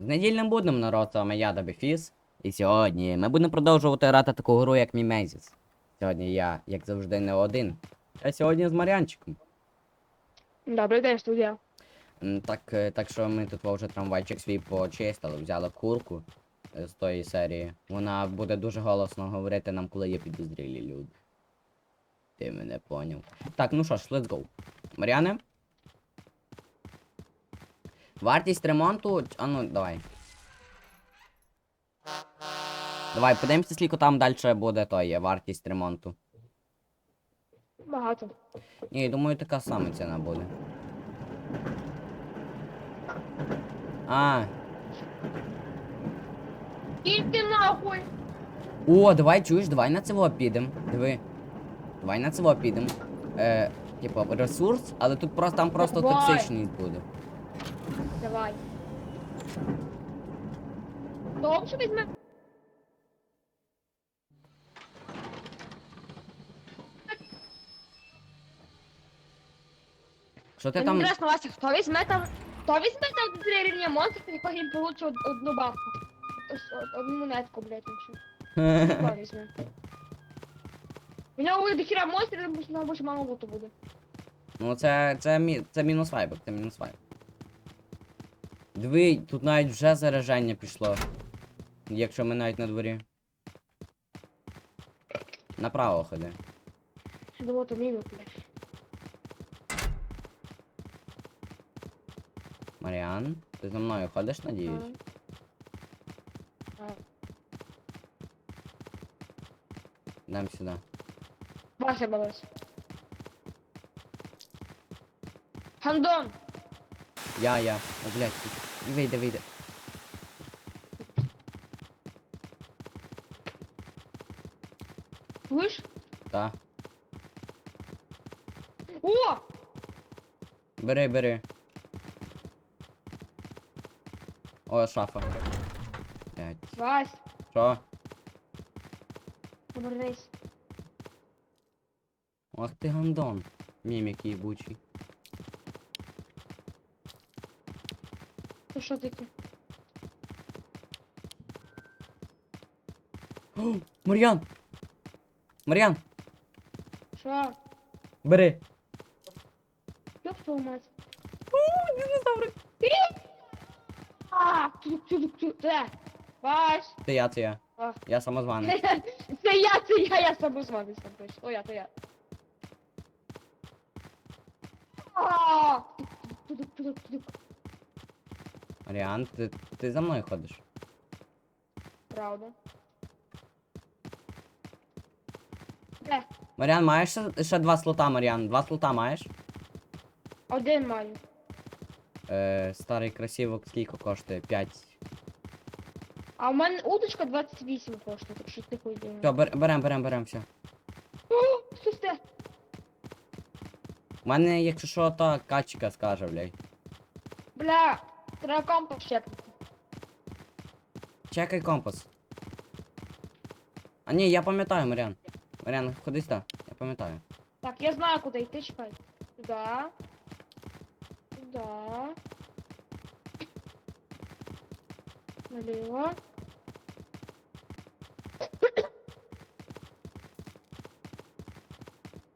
З недільним будним народ, з вами я, Дабіфіс. І сьогодні ми будемо продовжувати грати таку гру, як Мімезіс. Сьогодні я, як завжди, не один. А сьогодні з Мар'янчиком. Добрий день, студія. М, Так, е, так що ми тут вже трамвайчик свій почистили, взяли курку е, з тої серії. Вона буде дуже голосно говорити нам, коли є підозрілі люди. Ти мене поняв. Так, ну що ж, let's go. Мар'яне? Вартість ремонту. А ну, давай. Давай, подивимося, скільки там далі буде то є, вартість ремонту. Багато. Ні, думаю, така сама ціна буде. А, Тільки нахуй! О, давай чуєш, давай на цього підем. Диви. Давай на цього підем. Е, типу, ресурс, але тут просто там просто Давай. токсичність буде. Давай. Добре, візьме. Що ти Мені там. інтересно, Вася, хто візьме там... Хто візьме там три рівня монстрів, він получить од- одну бабку? Ось, од- Одну монетку, блядь, нічого. Хто візьме? У нього буде дохіра монстрів, тому що мало луту буде. ну це, це, мі, це мінус вайбик, це мінус вайб. Диви, тут навіть вже зараження пішло. Якщо ми навіть на дворі. Направо ходи. Було то мінус, блядь. Маріан, ти за мною ходиш, надіюсь? А. Дам сюди. Вася балась. Хандон! Я, я. О, блядь, вийде, вийде. Слышь? Та. О! Бери, бери. О, шафа. Блядь. Вась, Що? повернись. Ах ти гандон. Мімік їбучий. Це що таке? О, Мар'ян! Мар'ян! Що? Бери! Ёб твою мать. О, динозаври! А, тут, тут, тут, де? Вась. Це я, це я. А. Я самозваний. Це я, це я, я самозванець там точно. То я, то я. А! Тук, тук, тук, тук. Мар'ян, ти, ти за мною ходиш. Правда. Де? Мар'ян, маєш ще, ще два слота, Мар'ян? Два слота маєш? Один маю. Е, старий красивок скільки коштує? 5. А у мене удочка 28 коштує, так що ти хуй Все, бер, берем, берем, берем, все. О? У мене, якщо що, то качка скаже, блядь. Бля, треба компас щепнути. Чекай компас. А ні, я пам'ятаю, Мар'ян. Мар'ян, ходи сюди, я пам'ятаю. Так, я знаю, куди йти, чекай. Сюда. Сюда. Налево.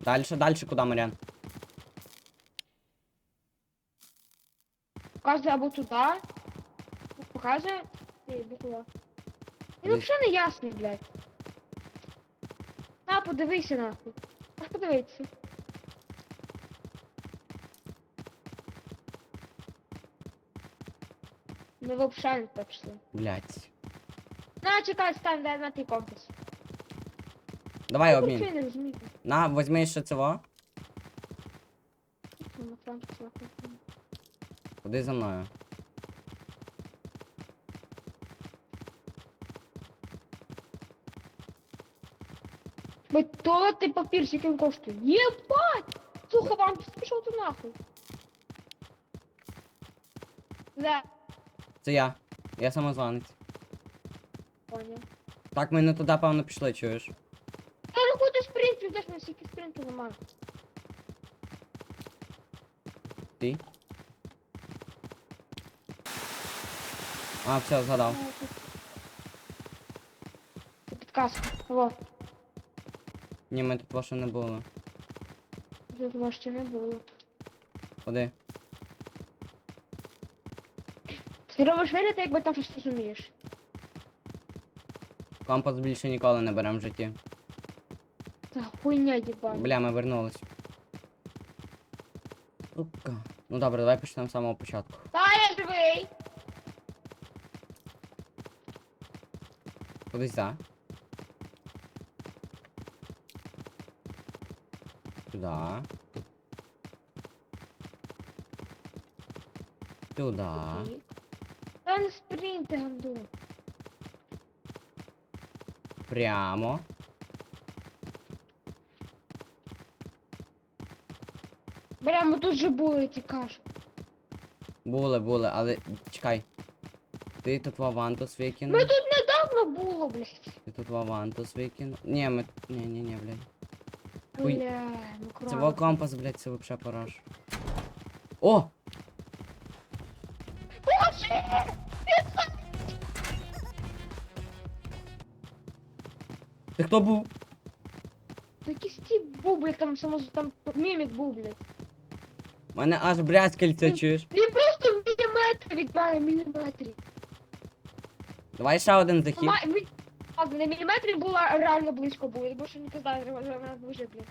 Дальше, дальше куди, Мар'ян? Показує або туди. Показує. Туди. Він взагалі не ясний, блядь. На, подивися нахуй. Аж подивитися. Ми взагалі не точно. Блядь. На, чекай, стань, дай на твій компас. Давай Ну, обмін. На, возьми ще цього. Ну, там, все, все. Ходи за мною. Блять, туалетний папір, скільки коштує. Єбать! Слухай, вам пішов ти нахуй. Да, Це я. Я самозванець. понял. Так, ми не туди, певно, пішли, чуєш? Та ну куди спринт, підеш на стільки спринту немає. Ти? А, все, згадав. Підказка. Во, Ні, ми тут ваше не було. тут ще не було. Ходи. Ти робиш вигляд, якби там щось розумієш. Компас більше ніколи не беремо в житті. Та хуйня їбана. Бля, ми вернулись. Сука. Ну добре, давай почнемо з самого початку. Та я живий! Кудись за. Сюда. Сюда. Окей. Та не. Прямо. Прямо тут же були ті кажу. Були, були, але чекай. Ти тут вавантус викинув? Ми тут було, блядь. Ти тут вавантус викинув? Ні, ми. Ні, ні, ні, блядь. Хуй. Бля, ну Це круто. компас, блядь, це вообще параш. О! Ти хто був? Тип був, блядь, там само там мімік був, блядь. У мене аж брязкальця чуєш. Він просто в міліметрі від мене, міліметрі. Давай ще один захід. Ма- А, на міліметрі було реально близько було, я більше не казав, що вона дуже, блядь.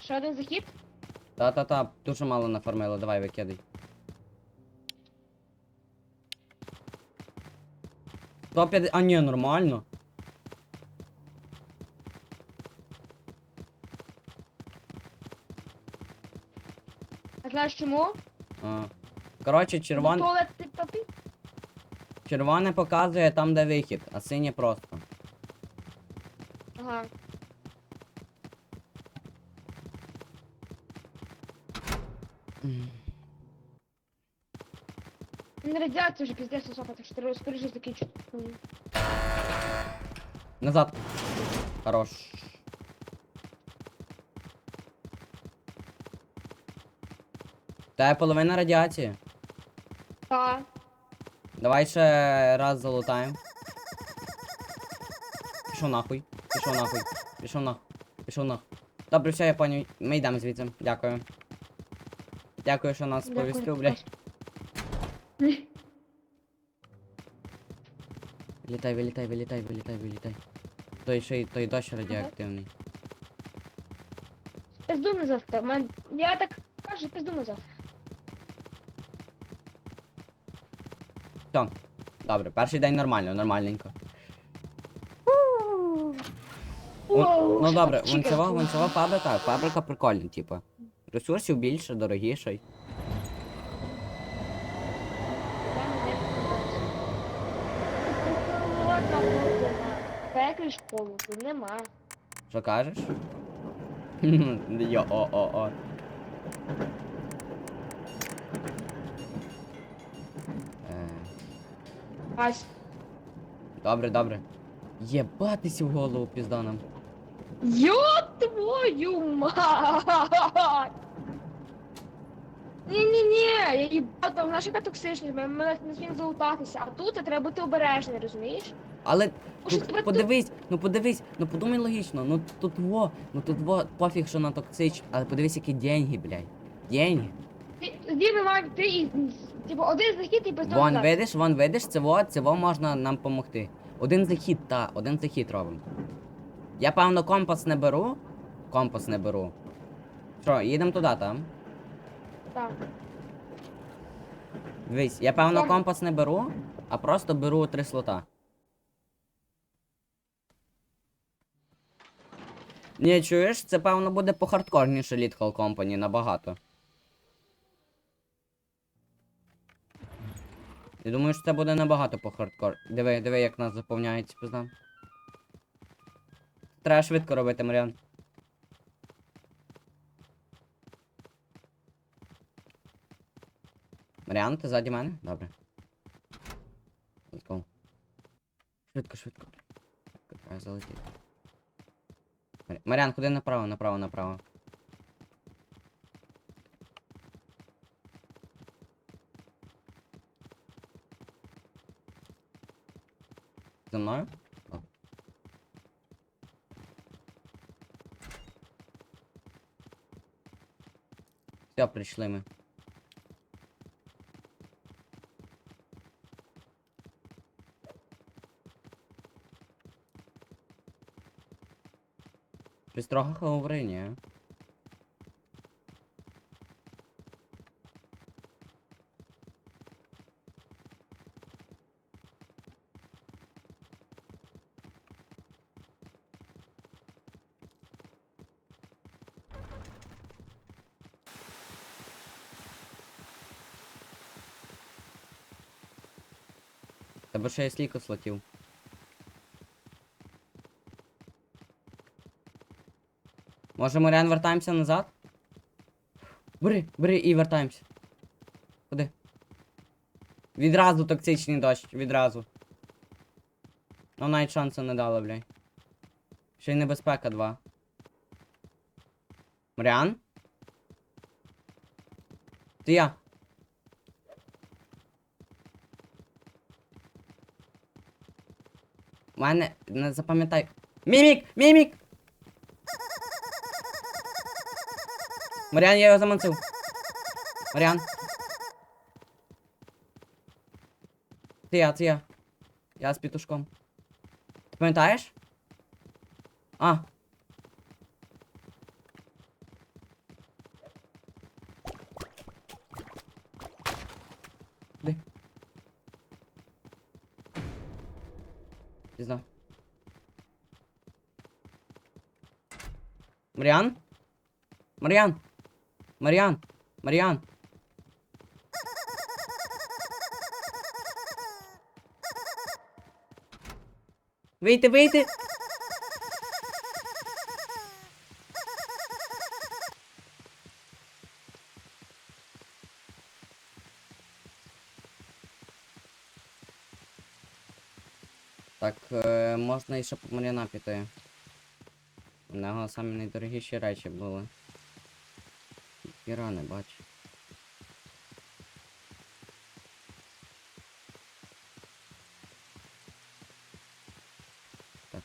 Ще один захід? Та-та-та, дуже мало нафармило, давай викидай. Сто п'яде- А ні, нормально. А знаєш чому? А. Коротше, Бо червон... Туалет червоне показує там, де вихід, а синє просто. Ага. Не радіація вже піздець висока, так що треба скоріше закінчити. М. Назад. Хорош. Та половина радіації. Та. Давай ще раз залутаємо. Пішов нахуй. Пішов нахуй. Пішов нахуй. Пішов нахуй. Добре, все, я поняв. Ми йдемо звідси. Дякую. Дякую, що нас Дякую, повістив, блядь. Вилітай, вилітай, вилітай, вилітай, вилітай. Той ще й той дощ радіоактивний. Пизду назад. та, мен- Я так кажу, пизду назад. Все. Добре, перший день нормально, нормальненько. Воу, Ну добре, ванцева, була. фабрика, фабрика прикольна, типу. Ресурсів більше, дорогіше. Буде. Пеклі школу, тут нема. Що кажеш? Йо, о, о, о. Е, Ась. Добре, добре. Єбатися в голову пізданом. Ё твою мать! Ні-ні-ні, я їбав, там наша яка токсичність, ми мене не зміг залутатися, а тут треба бути обережний, розумієш? Але тут тебе подивись, ну подивись, ну подумай логічно, ну тут во, ну тут во, пофіг, що на токсич, але подивись, які деньги, блядь. Деньги. Ти, тоді ми ти і, типу, один захід і без того Вон, назад. видиш, вон, видиш, це во, це во можна нам помогти. Один захід, та, один захід робимо. Я, певно, компас не беру. Компас не беру. Що, їдемо туди, там? Так. Дивись, я, певно, Там- компас не беру, а просто беру три слота. Ні, чуєш, це певно буде похардкорніше Lethal Company набагато. Я думаю, що це буде набагато по хардкор. Диви, диви, як нас заповняється пизда. Треба швидко робити, Маріан. Маріан, ти ззаді мене? Добре. Let's go. Швидко, швидко. Треба залетіти. Маріан, куди направо, направо, направо. Мною? О. Все. Щось трохи говори, ні? Тебе ще є слійко слотів. Може, Маріан, вертаємося назад? Бери, бери і вертаємося. Куди? Відразу токсичний дощ, відразу. Ну навіть шансу не дало, блядь. Ще й небезпека 2. Маріан? Ти я. У мене не запам'ятай. Мімік! Мімік! Маріан, я його заманцив. Маріан. Це я, це я. Я з пітушком. Ти пам'ятаєш? А. Де? Пізда. Маріан? Маріан? Маріан? Маріан? Вийти, вийти! Так, е, можна ще по Маріана піти. У самі найдорогіші речі були. І рани бач. Так.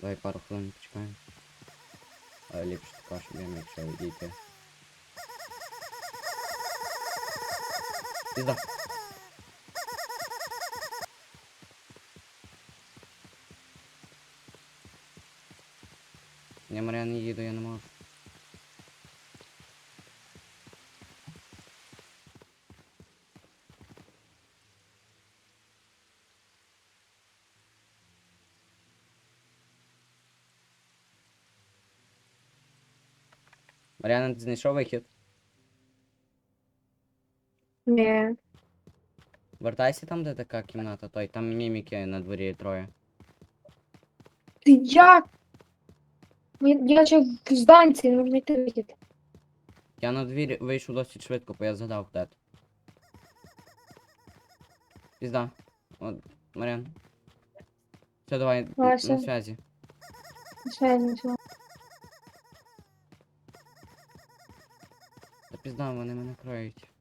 Давай пару хвилин почекаємо. Ліпше також, якщо відійти. Пізда. Я Маріан їду, я не можу. Маріана, ти знайшов вихід? Ні. Вертайся там, де така кімната, той, там міміки на дворі троє. Ти як? Я, я ще в зданці, не можна йти вихід. Я на двір вийшов досить швидко, бо я згадав де. ти. Пізда. От, Маріан. Все, давай, н- Давай, на все. связі. Все, Пізда, вони мене кроють.